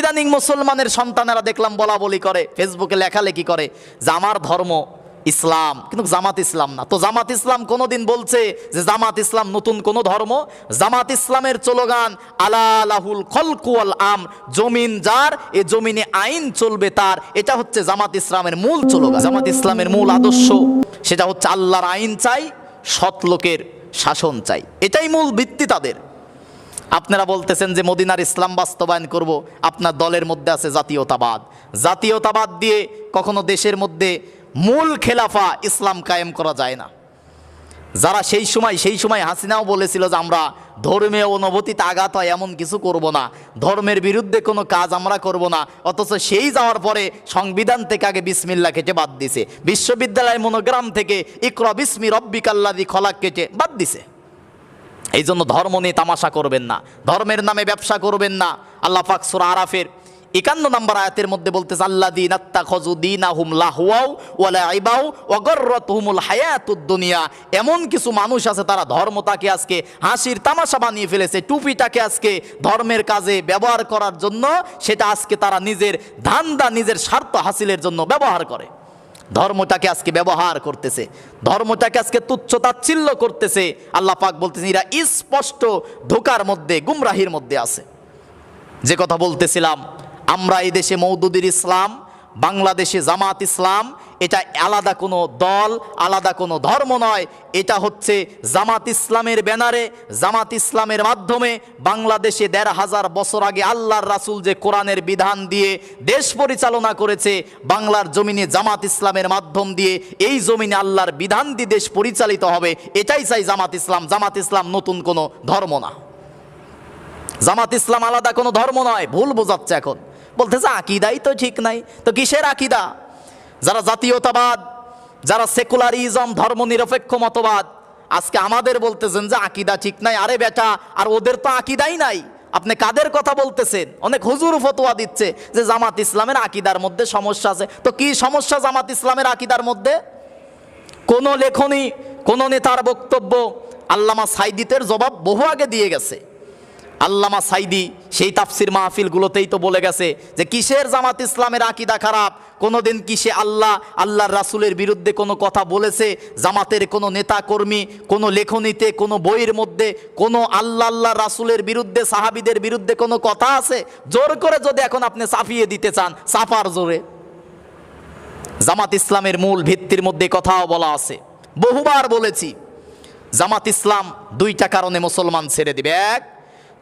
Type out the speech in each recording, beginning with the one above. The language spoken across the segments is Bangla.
ইদানিং মুসলমানের সন্তানেরা দেখলাম বলা বলি করে ফেসবুকে লেখালেখি করে যে আমার ধর্ম ইসলাম। কিন্তু জামাত ইসলাম না। তো জামাত ইসলাম কোনোদিন বলছে যে জামাত ইসলাম নতুন কোন ধর্ম? জামাত ইসলামের চলোগান আলাহুল খলকুয়াল আম জমিন যার, এ জমিনে আইন চলবে তার। এটা হচ্ছে জামাত ইসলামের মূল চলোগান। জামাত ইসলামের মূল আদর্শ, সেটা হচ্ছে আল্লাহর আইন চাই, সৎ লোকের শাসন চাই। এটাই মূল ভিত্তি তাদের। আপনারা বলতেছেন যে মদিনার ইসলাম বাস্তবায়ন করব, আপনার দলের মধ্যে আছে জাতীয়তাবাদ। জাতীয়তাবাদ দিয়ে কখনো দেশের মধ্যে মূল খেলাফা ইসলাম কায়েম করা যায় না। যারা সেই সময় সেই সময় হাসিনাও বলেছিল যে আমরা ধর্মীয় অনুভূতিতে আঘাত হয়, এমন কিছু করব না। ধর্মের বিরুদ্ধে কোনো কাজ আমরা করব না। অথচ সেই যাওয়ার পরে সংবিধান থেকে আগে বিসমিল্লা কেটে বাদ দিছে। বিশ্ববিদ্যালয় মনোগ্রাম থেকে ইকরা বিসমি রব্বিকাল্লাদি খলাক কেটে বাদ দিছে। এই জন্য ধর্ম নিয়ে তামাশা করবেন না। ধর্মের নামে ব্যবসা করবেন না। আল্লাহ পাক সুরা আরাফের একান্ন নম্বর আয়াতের মধ্যে বলতেছে আল্লাহ দিন আত্মা খজু দিন আহুম লাহুয়াও ওয়ালা আইবাও অগররত হুমুল হায়াতুদ দুনিয়া। এমন কিছু মানুষ আছে, তারা ধর্মটাকে আজকে হাসির তামাশা বানিয়ে ফেলেছে, টুপিটাকে আজকে ধর্মের কাজে ব্যবহার করার জন্য, সেটা আজকে তারা নিজের ধান্দা, নিজের স্বার্থ হাসিলের জন্য ব্যবহার করে। ধর্মটাকে আজকে ব্যবহার করতেছে, ধর্মটাকে আজকে তুচ্ছ তাচ্ছিল্য করতেছে। আল্লাহ পাক বলতেছে এরা স্পষ্ট ধোকার মধ্যে, গুমরাহির মধ্যে আছে। যে কথা বলতেছিলাম, আমরা এই দেশে মৌদুদির ইসলাম, বাংলাদেশে জামাত ইসলাম এটা আলাদা কোনো দল, আলাদা কোনো ধর্ম নয়। এটা হচ্ছে জামাত ইসলামের ব্যানারে, জামাত ইসলামের মাধ্যমে বাংলাদেশে দেড় হাজার বছর আগে আল্লাহর রাসূল যে কোরআনের বিধান দিয়ে দেশ পরিচালনা করেছে, বাংলার জমিনে জামাত ইসলামের মাধ্যম দিয়ে এই জমিনে আল্লাহর বিধান দিয়ে দেশ পরিচালিত হবে। এটাই চাই জামাত ইসলাম। জামাত ইসলাম নতুন কোনো ধর্ম না। জামাত ইসলাম আলাদা কোনো ধর্ম নয়। ভুল বোঝাচ্ছে এখন। বলতেছে, আকিদাই তো ঠিক নাই। তো কিসের আকিদা? যারা জাতীয়তাবাদ, যারা সেকুলারিজম ধর্ম নিরপেক্ষ মতবাদ, আজকে আমাদের বলতেছেন যে আকিদা ঠিক নাই। আরে বেটা, আর ওদের তো আকিদাই নাই। আপনি কাদের কথা বলতেছেন? অনেক হুজুর ফতোয়া দিচ্ছে যে জামাত ইসলামের আকিদার মধ্যে সমস্যা আছে। তো কি সমস্যা জামাত ইসলামের আকিদার মধ্যে? কোনো লেখনী, কোনো নেতার বক্তব্য আল্লামা সাইদিতের জবাব বহু আগে দিয়ে গেছে। আল্লামা সাইদি সেই তাফসির মাহফিলগুলোতেই তো বলে গেছে যে কিসের জামাত ইসলামের আকিদা খারাপ? কোনোদিন কিসে আল্লাহ, আল্লাহর রাসুলের বিরুদ্ধে কোনো কথা বলেছে? জামাতের কোনো নেতা কর্মী, কোনো লেখনীতে, কোনো বইয়ের মধ্যে, কোনো আল্লাহ আল্লাহ রাসুলের বিরুদ্ধে, সাহাবিদের বিরুদ্ধে কোনো কথা আছে? জোর করে যদি এখন আপনি চাপিয়ে দিতে চান চাপার জোরে। জামাত ইসলামের মূল ভিত্তির মধ্যে কথাও বলা আছে। বহুবার বলেছি, জামাত ইসলাম দুইটা কারণে মুসলমান ছেড়ে দিবে। এক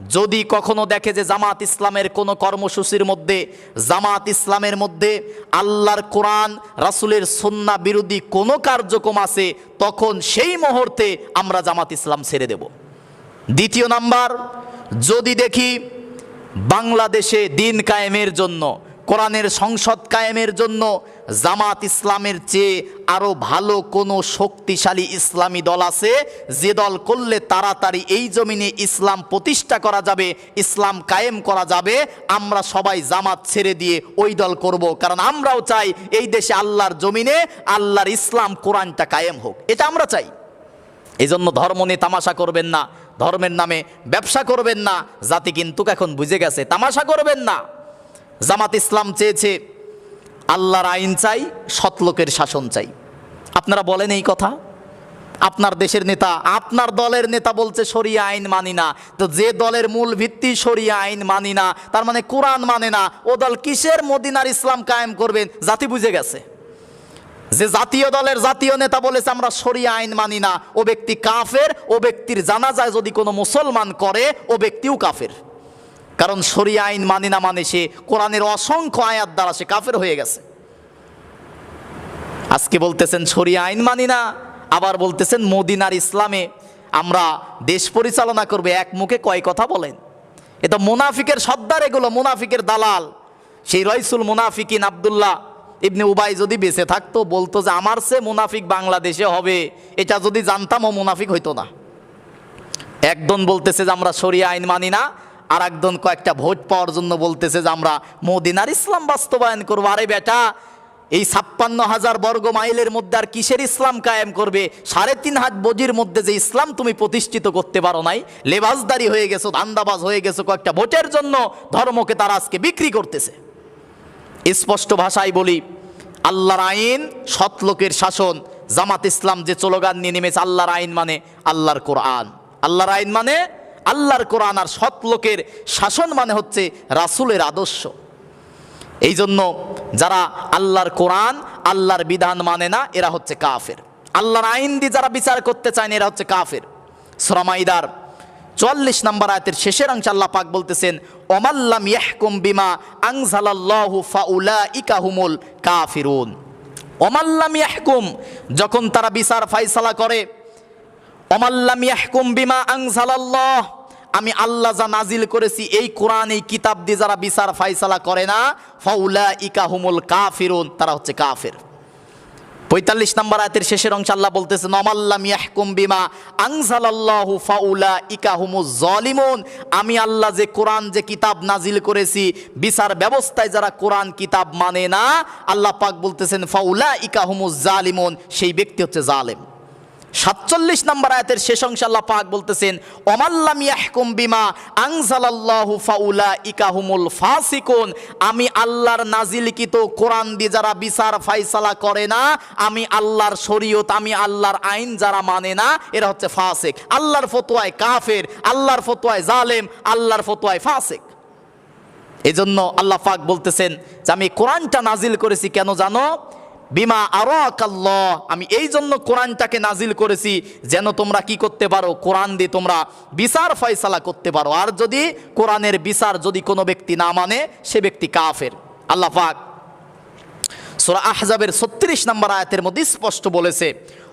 যদি কখনো দেখে যে জামাত ইসলামের কোনো কর্মসূচির মধ্যে, জামাত ইসলামের মধ্যে আল্লাহর কোরআন, রাসুলের সন্না বিরোধী কোনো কার্যক্রম আছে, তখন সেই মুহূর্তে আমরা জামাত ইসলাম ছেড়ে দেব। দ্বিতীয় নাম্বার, যদি দেখি বাংলাদেশে দিন কায়েমের জন্য, কোরআনের সংসদ কায়েমের জন্য জামাত ইসলামের চেয়ে আরও ভালো কোনো শক্তিশালী ইসলামী দল আছে? যে দল করলে তাড়াতাড়ি এই জমিনে ইসলাম প্রতিষ্ঠা করা যাবে, ইসলাম কায়েম করা যাবে, আমরা সবাই জামাত ছেড়ে দিয়ে ওই দল করব। কারণ আমরাও চাই এই দেশে আল্লাহর জমিনে আল্লাহর ইসলাম কোরআনটা কায়েম হোক। এটা আমরা চাই। এই জন্য ধর্ম নিয়ে তামাশা করবেন না। ধর্মের নামে ব্যবসা করবেন না। জাতি কিন্তু এখন বুঝে গেছে, তামাশা করবেন না। জামাত ইসলাম চেয়েছে আল্লাহর আইন চাই সৎলোকের শাসন চাই। আপনারা বলেন এই কথা? আপনার দেশের নেতা, আপনার দলের নেতা বলছে সরিয়া আইন মানি না। তো যে দলের মূল ভিত্তি সরিয়া আইন মানি না, তার মানে কোরআন মানে না। ও দল কিসের মদিনার ইসলাম কায়েম করবেন? জাতি বুঝে গেছে। যে জাতীয় দলের জাতীয় নেতা বলেছে, আমরা সরিয়া আইন মানি না। ও ব্যক্তি কাফের, ও ব্যক্তির জানাজায় যদি কোনো মুসলমান করে, ও ব্যক্তিও কাফের। কারণ সরিয়া আইন মানি না মানে সে কোরআনের অসংখ্য আয়াত দ্বারা সে কাফের হয়ে গেছে। আজকে বলতেছেন সরিয়া আইন মানি না, আবার বলতেছেন মদিনার ইসলামে আমরা দেশ পরিচালনা করবে, এক মুখে কয় কথা বলেন। এটা মুনাফিকের সর্দার এগুলো, মুনাফিকের দালাল। সেই রইসুল মুনাফিকিন আবদুল্লাহ ইবনে উবাই যদি বেঁচে থাকতো, বলতো যে আমার সে মুনাফিক বাংলাদেশে হবে, এটা যদি জানতাম ও মুনাফিক হইতো না। একজন বলতেছে যে আমরা সরিয়া আইন মানি না আর একজন কয়েকটা ভোট পাওয়ার জন্য বলতেছে যে আমরা মদিনার ইসলাম বাস্তবায়ন করব। আরে বেটা, এই ছাপ্পান্ন হাজার বর্গ মাইলের মধ্যে আর কিসের ইসলাম কায়েম করবে? সাড়ে তিন হাত বজির মধ্যে যে ইসলাম তুমি প্রতিষ্ঠিত করতে পারো নাই লেবাসদারি হয়ে গেছো, ধান্দাবাজ হয়ে গেছো কয়েকটা ভোটের জন্য, ধর্মকে তারা আজকে বিক্রি করতেছে। স্পষ্ট ভাষায় বলি, আল্লাহর আইন সৎলোকের শাসন, জামাত ইসলাম যে চলোগান নিয়ে নেমেছে, আল্লাহর আইন মানে আল্লাহর কোরআন। আল্লাহর আইন মানে আল্লাহর কোরআন আর সৎ লোকের শাসন মানে হচ্ছে রাসুলের আদর্শ। এই জন্য যারা আল্লাহর কোরআন, আল্লাহর বিধান মানে না, এরা হচ্ছে কাফের। আল্লাহর আইন দিয়ে যারা বিচার করতে চায় না, এরা হচ্ছে কাফের। শ্রমাইদার চুয়াল্লিশ নম্বর আয়তের শেষের অংশ আল্লাহ পাক বলতেছেন অমাল্লাম ইয়াহকুম বিমা আংজালাল্লাহু ফাউলা ইকাহুমুল কাফিরুন। অমাল্লাম ইয়াহকুম, যখন তারা বিচার ফাইসালা করে অমাল্লাম ইয়াহকুম বিমা আংজালাল্লাহ আমি আল্লাহ যা নাজিল করেছি, এই কোরআন, এই কিতাব দিয়ে যারা বিচার, ফাইসালা করে না ফাউলা ইকাহুমুল কাফিরুন, তারা হচ্ছে কাফের। পঁয়তাল্লিশ নম্বর আয়াতের শেষের অংশ আল্লাহ বলতেছেন অমাল্লাম ইয়াহকুম বিমা আংজালাল্লাহু ফাউলা ইকাহুমুজ জলিমুন। আমি আল্লাহ যে কোরআন, যে কিতাব নাজিল করেছি, বিচার ব্যবস্থায় যারা কোরআন, কিতাব মানে না, আল্লাহ পাক বলতেছেন ফাউলা ইকাহুমুজ জালিমুন, সেই ব্যক্তি হচ্ছে জালেম। সাতচল্লিশ নম্বর আয়াতের শেষ অংশে আল্লাহ পাক বলতেছেন অমাল্লাম ইয়াহকুম বিমা আনজালাল্লাহু ফাউলা ইকাহুমুল ফাসিকুন। আমি আল্লাহর নাজিলকৃত কোরআন দিয়ে যারা বিচার ফাইসালা করে না, আমি আল্লাহর শরীয়ত, আমি আল্লাহর আইন যারা মানে না, এরা হচ্ছে ফাসিক। আল্লাহর ফতোয়ায় কাফের, আল্লাহর ফতোয়ায় জালেম, আল্লাহর ফতোয়ায় ফাসিক। এজন্য আল্লাহ পাক বলতেছেন যে, আমি কোরআনটা নাজিল করেছি কেন জানো? বিমা আরও আকাল্লাহ আমি এই জন্য কোরআনটাকে নাজিল করেছি যেন তোমরা কি করতে পারো? কোরআন দিয়ে তোমরা বিচার ফয়সালা করতে পারো। আর যদি কোরআনের বিচার যদি কোনো ব্যক্তি না মানে সে ব্যক্তি কাফের। আল্লাহ পাক সূরা আহজাবের ছত্রিশ নম্বর আয়াতের মধ্যে স্পষ্ট বলেছে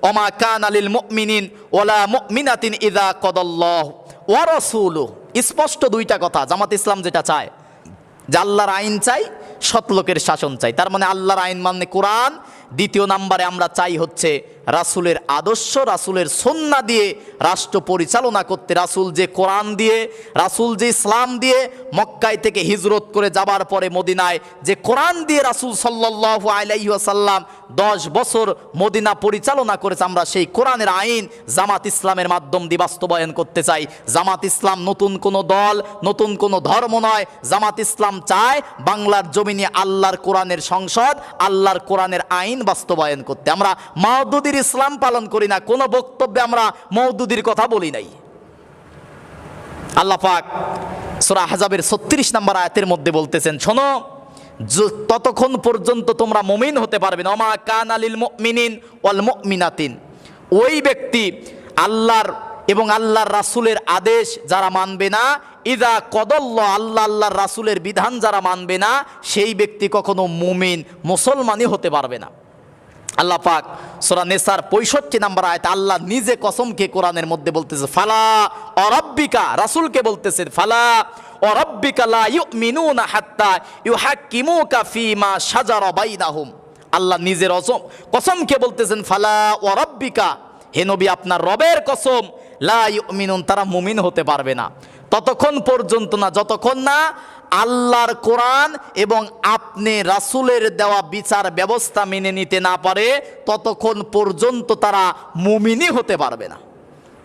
অমা কান আলিল মুমিনিন ওলা মুমিনাতিন ইদা কদাল্লাহ ওয়া রাসূলুহু। স্পষ্ট দুইটা কথা জামাত ইসলাম যেটা চায়, যে আল্লাহর আইন চাই সৎলোকের শাসন চাই। তার মানে আল্লাহর আইন মানে কোরআন দ্বিতীয় নাম্বারে আমরা চাই হচ্ছে রাসুলের আদর্শ, রাসুলের সন্না দিয়ে রাষ্ট্র পরিচালনা করতে। রাসুল যে কোরআন দিয়ে, রাসুল যে ইসলাম দিয়ে মক্কায় থেকে হিজরত করে যাবার পরে মদিনায় যে কোরআন দিয়ে রাসুল সাল্লাহ আলাইসাল্লাম দশ বছর মদিনা পরিচালনা করেছে, আমরা সেই কোরআনের আইন জামাত ইসলামের মাধ্যম দিয়ে বাস্তবায়ন করতে চাই। জামাত ইসলাম নতুন কোনো দল, নতুন কোনো ধর্ম নয়। জামাত ইসলাম চায় বাংলার জমিনে আল্লাহর কোরআনের সংসদ, আল্লাহর কোরআনের আইন বাস্তবায়ন করতে। আমরা মাহদুদির ইসলাম পালন করি না, কোনো বক্তব্যে আমরা মৌদুদির কথা বলি নাই। আল্লাহ পাক সুরা হাজাবের ছত্রিশ নম্বর আয়াতের মধ্যে বলতেছেন, শোনো ততক্ষণ পর্যন্ত তোমরা মমিন হতে পারবে না। অমা কান আলিল মিনিন ওয়াল মিনাতিন ওই ব্যক্তি আল্লাহর এবং আল্লাহর রাসুলের আদেশ যারা মানবে না, ইদা কদল্ল আল্লাহ আল্লাহর রাসুলের বিধান যারা মানবে না, সেই ব্যক্তি কখনো মুমিন, মুসলমানই হতে পারবে না। আল্লাহ পাক সোরা নেসার পঁয়ষট্টি নাম্বার আয়তে, আল্লাহ নিজে কসমকে কোরআনের মধ্যে বলতেছে, ফালা অরব্বিকা রাসূলকে বলতেছে ফালা অরব্বিকা লা ইউমিনুনা হাত্তা ইউহাক্কিমুকা ফীমা শাজারা বাইনাহুম আল্লাহ নিজের অসম কসমকে বলতেছেন, ফালা অরব্বিকা হে নবী, আপনার রবের কসম, লা ইউমিনুন, তারা মুমিন হতে পারবে না, ততক্ষণ পর্যন্ত না, যতক্ষণ না আল্লাহর কোরআন এবং আপনি রাসুলের দেওয়া বিচার ব্যবস্থা মেনে নিতে না পারে, ততক্ষণ পর্যন্ত তারা মুমিনই হতে পারবে না।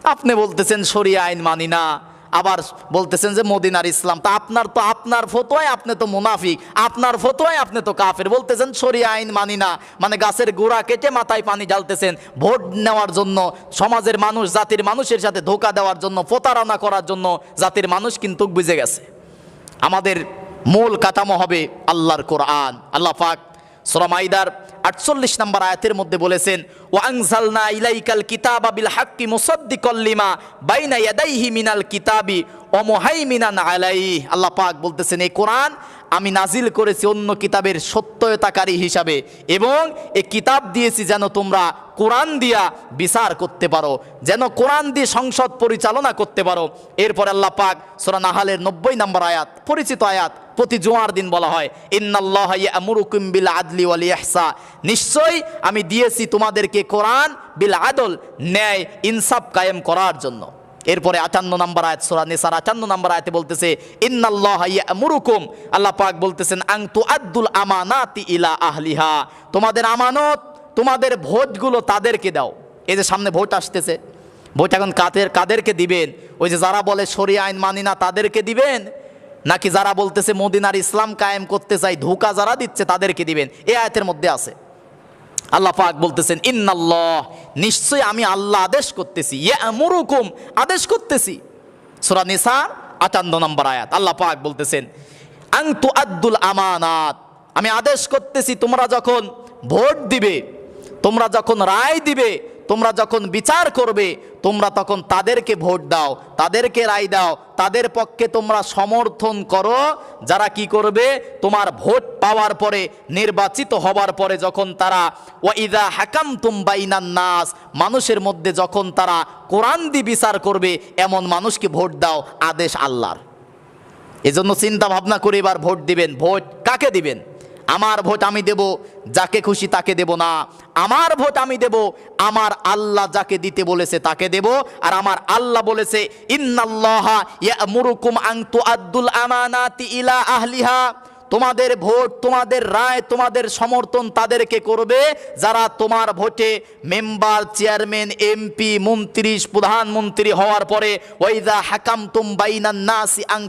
আপনি বলতেছেন, শরিয়া আইন মানি না। আবার বলতেছেন যে, মদিনার ইসলাম। তা আপনার তো, আপনার ফতোয়ায় আপনি তো মুনাফিক, আপনার ফতোয়ায় আপনি তো কাফের। বলতেছেন, শরিয়া আইন মানি না। মানে গাছের গোড়া কেটে মাথায় পানি জ্বালতেছেন। ভোট নেওয়ার জন্য, সমাজের মানুষ, জাতির মানুষের সাথে ধোকা দেওয়ার জন্য, প্রতারণা করার জন্য জাতির মানুষ কিন্তু বুঝে গেছে। আমাদের মূল কাতামো হবে আল্লাহর কোরআন। আল্লাহ পাক সরমাইদার আটচল্লিশ নম্বর আয়াতের মধ্যে বলেছেন ওয়াংসালনা ইলাইকাল কিতাবা বিল হাক্কি মুসাদ্দিকল্লিমা বাইনা ইয়াদাইহি মিনাল কিতাবি ও মোহাইমিনান আলাই আল্লাহ পাক বলতেছেন, এই কোরআন আমি নাজিল করেছি অন্য কিতাবের সত্যয়তাকারী হিসাবে এবং এই কিতাব দিয়েছি যেন তোমরা কোরআন দিয়া বিচার করতে পারো, যেন কোরআন দিয়ে সংসদ পরিচালনা করতে পারো। এরপর আল্লাহ পাক সোরা নাহালের নব্বই নম্বর আয়াত, পরিচিত আয়াত প্রতি জোয়ার দিন বলা হয়, ইন্নাল্লাহ ইয়ামুরুকুম বিল আদলি ওয়াল ইহসা। নিশ্চয়ই আমি দিয়েছি তোমাদেরকে কোরআন বিল আদল, ন্যায়, ইনসাফ কায়েম করার জন্য। এরপরে আটান্ন নাম্বার আয়াত, সোরা নেসার আটান্ন নাম্বার আয়াতে বলতেছে, ইন্নাল্লাহ ইয়ামুরুকুম। আল্লাহ পাক বলতেছেন, আং তু আব্দুল আমানাতি ইলা আহলিহা। তোমাদের আমানত, তোমাদের ভোটগুলো তাদেরকে দাও। এই যে সামনে ভোট আসতেছে, ভোট এখন কাদের, কাদেরকে দিবেন? ওই যে যারা বলে সরি আইন মানি না, তাদেরকে দিবেন? নাকি যারা বলতেছে, মদিনার ইসলাম কায়েম করতে চাই, ধোকা যারা দিচ্ছে, তাদেরকে দিবেন? এ আয়াতের মধ্যে আছে। আল্লাহ পাক বলতেছেন, ইন্নাল্লাহ, নিশ্চয়ই আমি আল্লাহ আদেশ করতেছি। ইয়ামুরুকুম, আদেশ করতেছি। সুরা নিসা 58 নম্বর আয়াত। আল্লাহ পাক বলতেছেন আং তুআদ্দুল আমানাত, আমি আদেশ করতেছি, তোমরা যখন ভোট দিবে, তোমরা যখন রায় দিবে তোমরা যখন বিচার করবে, তোমরা তখন তাদেরকে ভোট দাও, তাদেরকে রায় দাও, তাদের পক্ষে তোমরা সমর্থন করো। যারা কি করবে? তোমার ভোট পাওয়ার পরে, নির্বাচিত হবার পরে যখন তারা ওয়াইদা হাকাম তুমবাইনান নাস, মানুষের মধ্যে যখন তারা কোরআন দি বিচার করবে, এমন মানুষকে ভোট দাও, আদেশ আল্লাহর। এজন্য চিন্তা ভাবনা করে এবার ভোট দিবেন। ভোট কাকে দিবেন? আমার ভোট আমি দেব, যাকে খুশি তাকে দেব না। আমার ভোট আমি দেব, আমার আল্লাহ যাকে দিতে বলেছে তাকে দেব। আর আমার আল্লাহ বলেছে, ইন্নাল্লাহা ইয়ামুরুকুম আন তুআদ্দুল আমানাতি ইলা আহলিহা। তোমাদের ভোট, তোমাদের রায়, তোমাদের সমর্থন তাদেরকে করবে যারা তোমার ভোটে মেম্বার, চেয়ারম্যান, এমপি, মন্ত্রী, প্রধানমন্ত্রী হওয়ার পরে ওয়াইদা হাকাম তুম বাইনান নাসি আং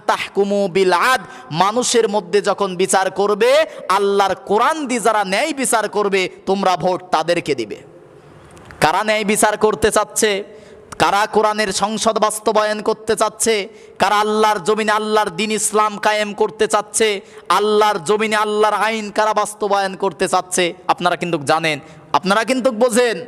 বিল আদ মানুষের মধ্যে যখন বিচার করবে, আল্লাহর কোরআন দি যারা ন্যায় বিচার করবে, তোমরা ভোট তাদেরকে দিবে। কারা ন্যায় বিচার করতে চাচ্ছে? কারা কোরআনের সংসদ বাস্তবায়ন করতে চাচ্ছে? কারা আল্লাহর জমিনে আল্লাহর দিন ইসলাম কায়েম করতে চাচ্ছে? আল্লাহর জমিনে আল্লাহর আইন কারা বাস্তবায়ন করতে চাচ্ছে? আপনারা কিন্তু জানেন। আপনারা কিন্তু বোঝেন।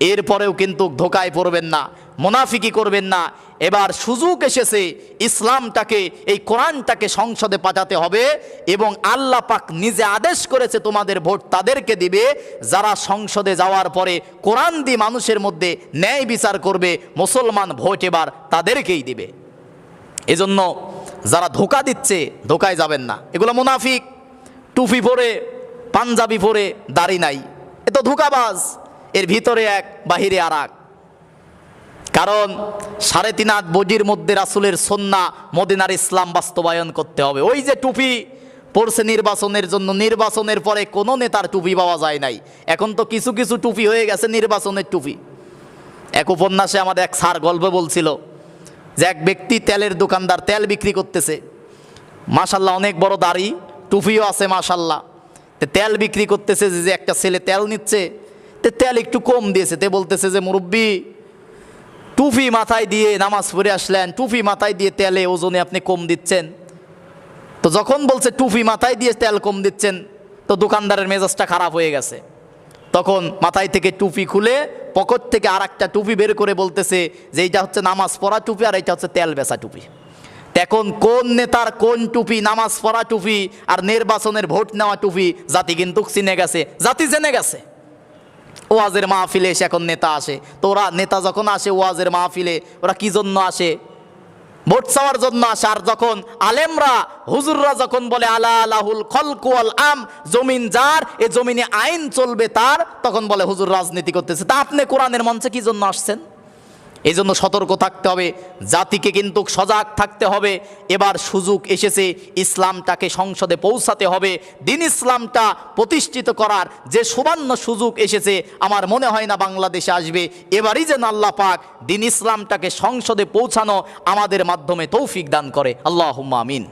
এরপরেও কিন্তু ধোকায় পড়বেন না। মোনাফিকি করবেন না। এবার সুযোগ এসেছে ইসলামটাকে, এই কোরআনটাকে সংসদে পাঠাতে হবে এবং আল্লাহ পাক নিজে আদেশ করেছে তোমাদের ভোট তাদেরকে দিবে। যারা সংসদে যাওয়ার পরে কোরআন দিয়ে মানুষের মধ্যে ন্যায় বিচার করবে, মুসলমান ভোট এবার তাদেরকেই দিবে। এজন্য যারা ধোকা দিচ্ছে, ধোকায় যাবেন না। এগুলো মুনাফিক। টুপি পরে, পাঞ্জাবি পরে দাড়ি নাই। এ তো ধোকাবাজ। এর ভিতরে এক, বাহিরে আর এক কারণ সাড়ে তিন হাত বজির মধ্যে রাসুলের সন্না মদিনার ইসলাম বাস্তবায়ন করতে হবে। ওই যে টুপি পড়ছে নির্বাচনের জন্য, নির্বাচনের পরে কোনো নেতার টুপি পাওয়া যায় নাই। এখন তো কিছু কিছু টুপি হয়ে গেছে নির্বাচনের টুপি। এক উপন্যাসে আমাদের এক স্যার গল্প বলছিল যে এক ব্যক্তি তেলের দোকানদার তেল বিক্রি করতেছে। মাশাল্লাহ অনেক বড় দাড়ি, টুপিও আছে মাশাল্লাহ তে তেল বিক্রি করতেছে যে একটা ছেলে তেল নিচ্ছে, তে তেল একটু কম দিয়েছে। তে বলতেছে যে মুরব্বী টুপি মাথায় দিয়ে নামাজ পড়ে আসলেন, টুপি মাথায় দিয়ে তেলে ওজনে আপনি কম দিচ্ছেন। তো যখন বলছে টুপি মাথায় দিয়ে তেল কম দিচ্ছেন, তো দোকানদারের মেজাজটা খারাপ হয়ে গেছে। তখন মাথায় থেকে টুপি খুলে পকেট থেকে আর একটা টুপি বের করে বলতেছে যে এইটা হচ্ছে নামাজ পড়া টুপি আর এইটা হচ্ছে তেল বেচা টুপি। এখন কোন নেতার কোন টুপি নামাজ পড়া টুপি আর নির্বাচনের ভোট নেওয়া টুপি জাতি কিন্তু চিনে গেছে, জাতি জেনে গেছে। ওয়াজের মাহফিলে এসে এখন নেতা আসে। তো ওরা নেতা যখন আসে ওয়াজের মাহফিলে, ওরা কি জন্য আসে? ভোট চাওয়ার জন্য আসে। আর যখন আলেমরা, হুজুররা যখন বলে, আলা আলাহুল খলকুয়াল আম জমিন যার, এ জমিনে আইন চলবে তার, তখন বলে, হুজুর রাজনীতি করতেছে। তা আপনি কোরআনের মঞ্চে কি জন্য আসছেন? এই জন্য সতর্ক থাকতে হবে। জাতিকে কিন্তু সজাগ থাকতে হবে। এবার সুযোগ এসেছে, ইসলামটাকে সংসদে পৌঁছাতে হবে। দিন ইসলামটা প্রতিষ্ঠিত করার যে সুবর্ণ সুযোগ এসেছে, আমার মনে হয় না বাংলাদেশে আসবে। এবারই যেন আল্লাহ পাক দিন ইসলামটাকে সংসদে পৌঁছানো আমাদের মাধ্যমে তৌফিক দান করে। আল্লাহ আমিন।